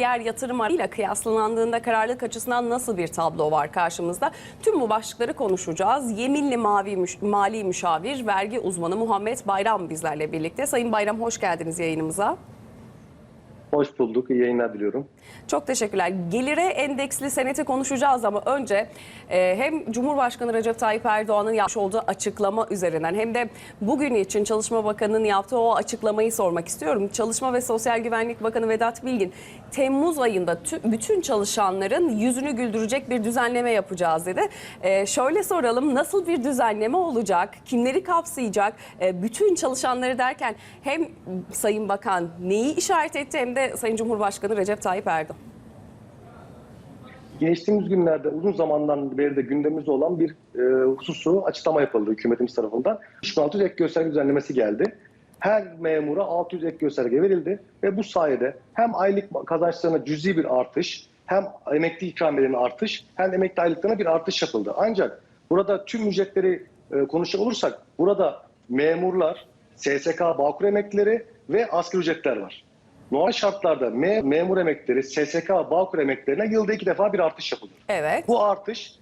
diğer yatırım arayla kıyaslandığında kararlılık açısından nasıl bir tablo var karşımızda? Tüm bu başlıkları konuşacağız. Yeminli Mavi Müş- Mali Müşavir, vergi uzmanı Muhammed Bayram bizlerle birlikte. Sayın Bayram hoş geldiniz yayınımıza. Hoş bulduk. İyi yayınlar diliyorum. Çok teşekkürler. Gelire endeksli seneti konuşacağız ama önce e, hem Cumhurbaşkanı Recep Tayyip Erdoğan'ın yapmış olduğu açıklama üzerinden hem de bugün için Çalışma Bakanı'nın yaptığı o açıklamayı sormak istiyorum. Çalışma ve Sosyal Güvenlik Bakanı Vedat Bilgin, Temmuz ayında tü- bütün çalışanların yüzünü güldürecek bir düzenleme yapacağız dedi. E, şöyle soralım, nasıl bir düzenleme olacak? Kimleri kapsayacak? E, bütün çalışanları derken hem Sayın Bakan neyi işaret etti hem de Sayın Cumhurbaşkanı Recep Tayyip Erdoğan. Geçtiğimiz günlerde uzun zamandan beri de gündemimizde olan bir e, hususu açıklama yapıldı hükümetimiz tarafından. 3600 ek gösterge düzenlemesi geldi. Her memura 600 ek gösterge verildi ve bu sayede hem aylık kazançlarına cüzi bir artış, hem emekli ikramiyelerine artış, hem emekli aylıklarına bir artış yapıldı. Ancak burada tüm ücretleri e, konuşacak olursak burada memurlar, SSK, Bağkur emeklileri ve asgari ücretler var. Normal şartlarda me- memur emekleri, SSK, Bağkur emeklerine yılda iki defa bir artış yapılıyor. Evet. Bu artış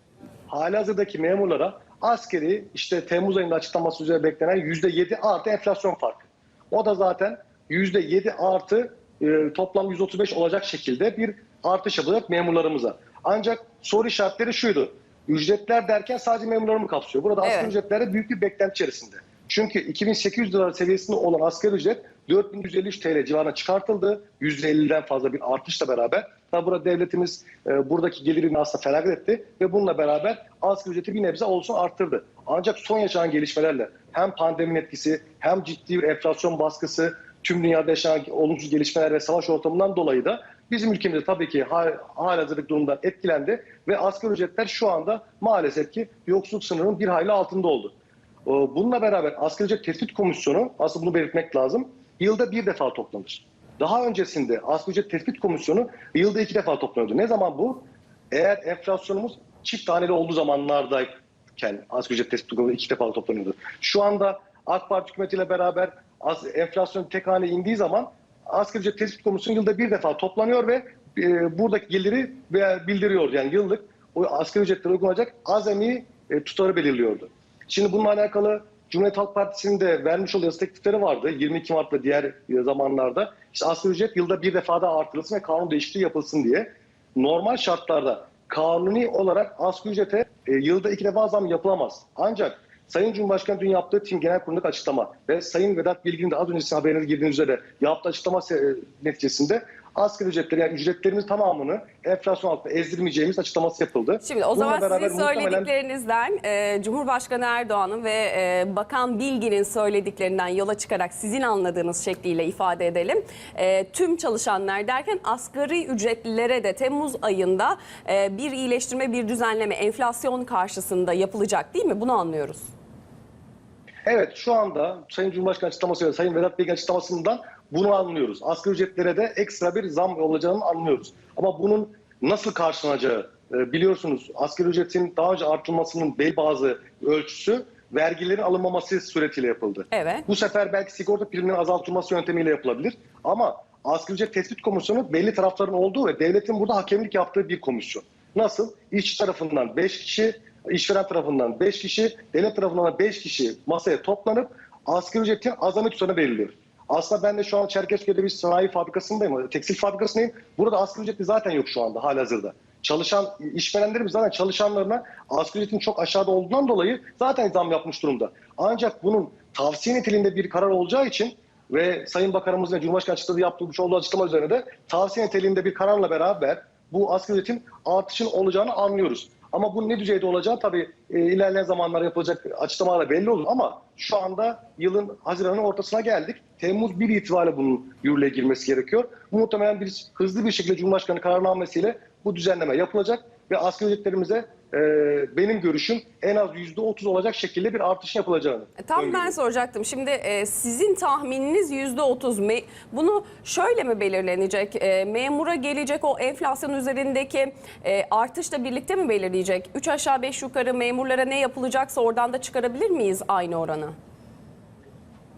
halihazırdaki memurlara askeri işte Temmuz ayında açıklaması üzere beklenen %7 artı enflasyon farkı. O da zaten %7 artı e, toplam 135 olacak şekilde bir artış yapılacak memurlarımıza. Ancak soru işaretleri şuydu. Ücretler derken sadece memurları mı kapsıyor? Burada asgari Evet. ücretlerde büyük bir beklenti içerisinde. Çünkü 2800 lira seviyesinde olan asgari ücret 4153 TL civarına çıkartıldı. %50'den fazla bir artışla beraber. Tabi burada devletimiz e, buradaki gelirini aslında feragat etti ve bununla beraber asgari ücreti bir nebze olsun arttırdı. Ancak son yaşanan gelişmelerle hem pandeminin etkisi hem ciddi bir enflasyon baskısı, tüm dünyada yaşanan olumsuz gelişmeler ve savaş ortamından dolayı da bizim ülkemizde tabii ki hal, halihazırlık durumdan etkilendi ve asgari ücretler şu anda maalesef ki yoksulluk sınırının bir hayli altında oldu. Bununla beraber asgari ücret tespit komisyonu aslında bunu belirtmek lazım. Yılda bir defa toplanır. Daha öncesinde asgari tespit komisyonu yılda iki defa toplanıyordu. Ne zaman bu? Eğer enflasyonumuz çift taneli olduğu zamanlardayken asgari tespit komisyonu iki defa toplanıyordu. Şu anda AK Parti hükümetiyle beraber az- enflasyon tek hane indiği zaman asgari tespit komisyonu yılda bir defa toplanıyor ve e, buradaki geliri bildiriyor. Yani yıllık o asgari ücretlere uygulanacak azami e, tutarı belirliyordu. Şimdi bununla alakalı Cumhuriyet Halk Partisi'nin de vermiş olduğu yasa teklifleri vardı. 22 Mart ve diğer e, zamanlarda. İşte asgari ücret yılda bir defa daha artırılsın ve kanun değişikliği yapılsın diye. Normal şartlarda kanuni olarak asgari ücrete e, yılda iki defa zam yapılamaz. Ancak Sayın Cumhurbaşkanı dün yaptığı tim genel kurulundaki açıklama ve Sayın Vedat Bilgin'in de az önce sizin haberiniz girdiğiniz üzere yaptığı açıklama se- neticesinde asgari ücretleri yani ücretlerimiz tamamını enflasyon altında ezdirmeyeceğimiz açıklaması yapıldı. Şimdi o Bununla zaman beraber sizin muhtemelen- söylediklerinizden e, Cumhurbaşkanı Erdoğan'ın ve e, Bakan Bilgin'in söylediklerinden yola çıkarak sizin anladığınız şekliyle ifade edelim. E, tüm çalışanlar derken asgari ücretlilere de Temmuz ayında e, bir iyileştirme, bir düzenleme enflasyon karşısında yapılacak değil mi? Bunu anlıyoruz. Evet şu anda Sayın Cumhurbaşkanı açıklaması ve Sayın Vedat Bilgin açıklamasından bunu anlıyoruz. Asgari ücretlere de ekstra bir zam olacağını anlıyoruz. Ama bunun nasıl karşılanacağı e, biliyorsunuz asgari ücretin daha önce artırılmasının belli bazı ölçüsü vergilerin alınmaması suretiyle yapıldı. Evet. Bu sefer belki sigorta priminin azaltılması yöntemiyle yapılabilir. Ama asgari ücret tespit komisyonu belli tarafların olduğu ve devletin burada hakemlik yaptığı bir komisyon. Nasıl? İşçi tarafından 5 kişi, işveren tarafından 5 kişi, devlet tarafından 5 kişi masaya toplanıp asgari ücretin azami tutarını belirliyor. Aslında ben de şu an Çerkezköy'de bir sanayi fabrikasındayım, tekstil fabrikasındayım. Burada asgari ücretli zaten yok şu anda halihazırda. Çalışan işverenlerimiz zaten çalışanlarına asgari ücretin çok aşağıda olduğundan dolayı zaten zam yapmış durumda. Ancak bunun tavsiye niteliğinde bir karar olacağı için ve Sayın Bakanımızın Cumhurbaşkanı açıkladığı yaptığı olduğu açıklama üzerine de tavsiye niteliğinde bir kararla beraber bu asgari ücretin artışın olacağını anlıyoruz. Ama bu ne düzeyde olacağı tabii e, ilerleyen zamanlarda yapılacak açıklamalarla belli olur. Ama şu anda yılın Haziran'ın ortasına geldik. Temmuz 1 itibariyle bunun yürürlüğe girmesi gerekiyor. Muhtemelen bir hızlı bir şekilde Cumhurbaşkanı kararnamesiyle bu düzenleme yapılacak ve asgari ücretlerimize e, benim görüşüm en az %30 olacak şekilde bir artış yapılacağını. E, Tam ben soracaktım. Şimdi e, sizin tahmininiz yüzde otuz. Bunu şöyle mi belirlenecek? E, memura gelecek o enflasyon üzerindeki e, artışla birlikte mi belirleyecek? Üç aşağı beş yukarı memurlara ne yapılacaksa oradan da çıkarabilir miyiz aynı oranı?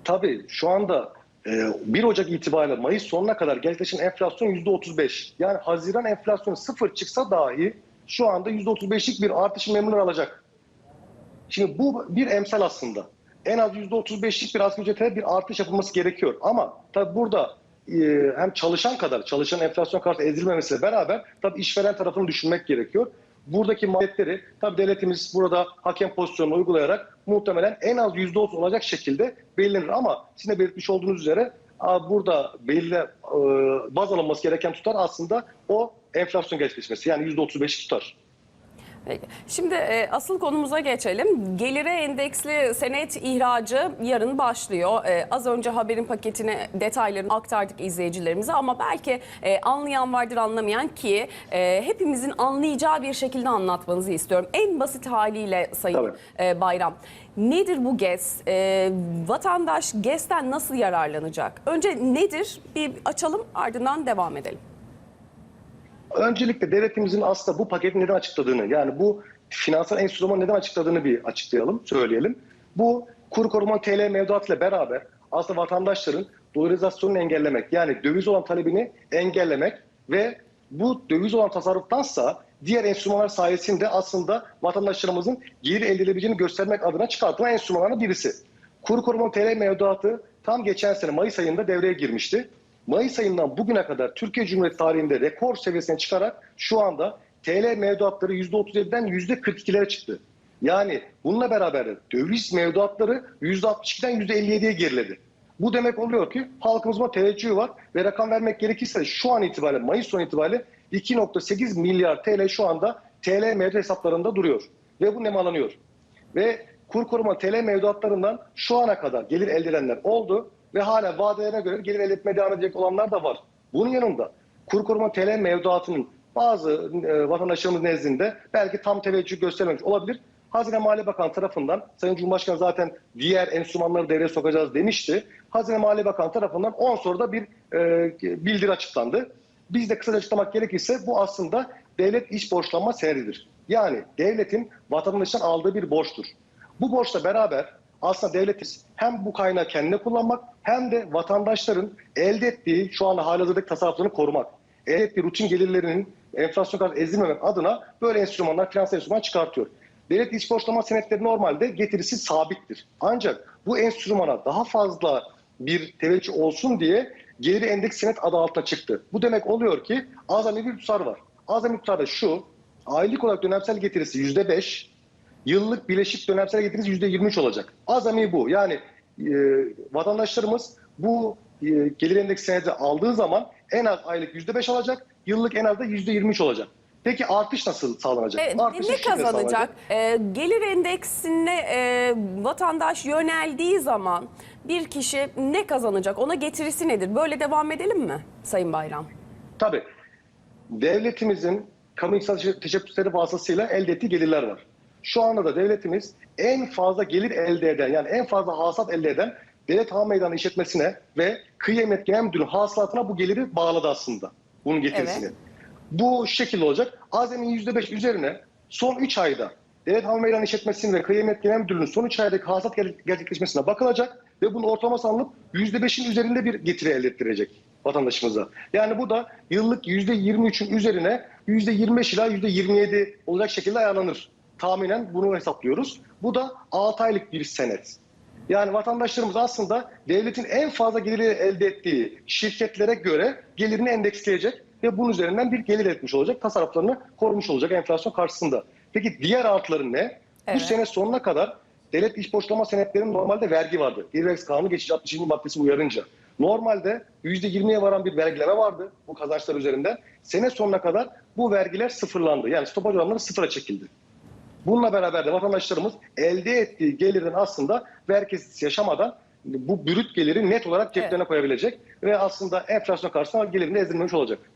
Tabii şu anda Ee, 1 Ocak itibariyle Mayıs sonuna kadar gerçekleşen enflasyon %35. Yani Haziran enflasyonu sıfır çıksa dahi şu anda %35'lik bir artışı memnunlar alacak. Şimdi bu bir emsal aslında. En az %35'lik bir asgari ücrete bir artış yapılması gerekiyor. Ama tabii burada e, hem çalışan kadar, çalışan enflasyon karşısında ezilmemesiyle beraber tabii işveren tarafını düşünmek gerekiyor. Buradaki maliyetleri tabii devletimiz burada hakem pozisyonunu uygulayarak muhtemelen en az %30 olacak şekilde belirlenir. Ama sizin de belirtmiş olduğunuz üzere burada belirli e, baz alınması gereken tutar aslında o enflasyon gerçekleşmesi. Yani %35 tutar. Peki. Şimdi e, asıl konumuza geçelim. Gelire endeksli senet ihracı yarın başlıyor. E, az önce haberin paketine detaylarını aktardık izleyicilerimize ama belki e, anlayan vardır anlamayan ki e, hepimizin anlayacağı bir şekilde anlatmanızı istiyorum. En basit haliyle Sayın e, Bayram. Nedir bu GES? E, vatandaş GES'ten nasıl yararlanacak? Önce nedir? Bir açalım ardından devam edelim. Öncelikle devletimizin aslında bu paketi neden açıkladığını yani bu finansal enstrümanı neden açıkladığını bir açıklayalım, söyleyelim. Bu kur koruma TL mevduat ile beraber aslında vatandaşların dolarizasyonunu engellemek yani döviz olan talebini engellemek ve bu döviz olan tasarruftansa diğer enstrümanlar sayesinde aslında vatandaşlarımızın gelir elde edebileceğini göstermek adına çıkartılan enstrümanlardan birisi. Kur koruma TL mevduatı tam geçen sene Mayıs ayında devreye girmişti. Mayıs ayından bugüne kadar Türkiye Cumhuriyeti tarihinde rekor seviyesine çıkarak şu anda TL mevduatları %37'den %42'lere çıktı. Yani bununla beraber de döviz mevduatları %62'den %57'ye geriledi. Bu demek oluyor ki halkımızın teveccühü var ve rakam vermek gerekirse şu an itibariyle Mayıs sonu itibariyle 2.8 milyar TL şu anda TL mevduat hesaplarında duruyor ve bu nemalanıyor. Ve kur koruma TL mevduatlarından şu ana kadar gelir elde edenler oldu ve hala vadelerine göre gelir elde etmeye devam edecek olanlar da var. Bunun yanında kur koruma TL mevduatının bazı e, vatandaşlarımız nezdinde belki tam teveccüh göstermemiş olabilir. Hazine Maliye Bakanı tarafından, Sayın Cumhurbaşkanı zaten diğer enstrümanları devreye sokacağız demişti. Hazine Maliye Bakanı tarafından 10 soruda bir e, bildiri açıklandı. Biz de kısaca açıklamak gerekirse bu aslında devlet iç borçlanma senedidir. Yani devletin vatandaştan aldığı bir borçtur. Bu borçla beraber aslında devletimiz hem bu kaynağı kendine kullanmak hem de vatandaşların elde ettiği şu anda halihazırdaki tasarruflarını korumak. Elde ettiği rutin gelirlerinin enflasyon kadar ezilmemek adına böyle enstrümanlar, finansal enstrüman çıkartıyor. Devlet iç borçlama senetleri normalde getirisi sabittir. Ancak bu enstrümana daha fazla bir teveccüh olsun diye geliri endeks senet adı altına çıktı. Bu demek oluyor ki azami bir tutar var. Azami tutar da şu, aylık olarak dönemsel getirisi yüzde beş, yıllık bileşik dönemsel getirisi yüzde 23 olacak. Azami bu. Yani e, vatandaşlarımız bu e, gelir endeks senedi aldığı zaman en az aylık yüzde 5 alacak, yıllık en az da yüzde 23 olacak. Peki artış nasıl sağlanacak? Evet, Artış ne kazanacak? sağlanacak. Ee, gelir endeksine e, vatandaş yöneldiği zaman bir kişi ne kazanacak? Ona getirisi nedir? Böyle devam edelim mi Sayın Bayram? Tabii. Devletimizin kamu iktisat teşebbüsleri vasıtasıyla elde ettiği gelirler var. Şu anda da devletimiz en fazla gelir elde eden yani en fazla hasılat elde eden devlet hava meydanı işletmesine ve kıyamet genel müdürü hasılatına bu geliri bağladı aslında. Bunun getirisini. Evet. Bu şu şekilde olacak. Azemin %5 üzerine son 3 ayda devlet hava meydanı işletmesinin ve kıyamet genel müdürlüğünün son 3 aydaki hasılat ger- gerçekleşmesine bakılacak ve bunun ortalaması alınıp %5'in üzerinde bir getiri elde ettirecek vatandaşımıza. Yani bu da yıllık %23'ün üzerine %25 ila %27 olacak şekilde ayarlanır. Tahminen bunu hesaplıyoruz. Bu da 6 aylık bir senet. Yani vatandaşlarımız aslında devletin en fazla geliri elde ettiği şirketlere göre gelirini endeksleyecek ve bunun üzerinden bir gelir etmiş olacak. Tasarruflarını korumuş olacak enflasyon karşısında. Peki diğer artıları ne? Evet. Bu sene sonuna kadar devlet iş borçlama senetlerinin normalde vergi vardı. Gelir vergisi kanunu geçici 60. maddesi uyarınca. Normalde %20'ye varan bir vergileme vardı bu kazançlar üzerinden. Sene sonuna kadar bu vergiler sıfırlandı. Yani stopaj oranları sıfıra çekildi. Bununla beraber de vatandaşlarımız elde ettiği gelirin aslında vergisiz yaşamadan bu brüt geliri net olarak ceplerine koyabilecek ve aslında enflasyon karşısında gelirini ezilmemiş olacak.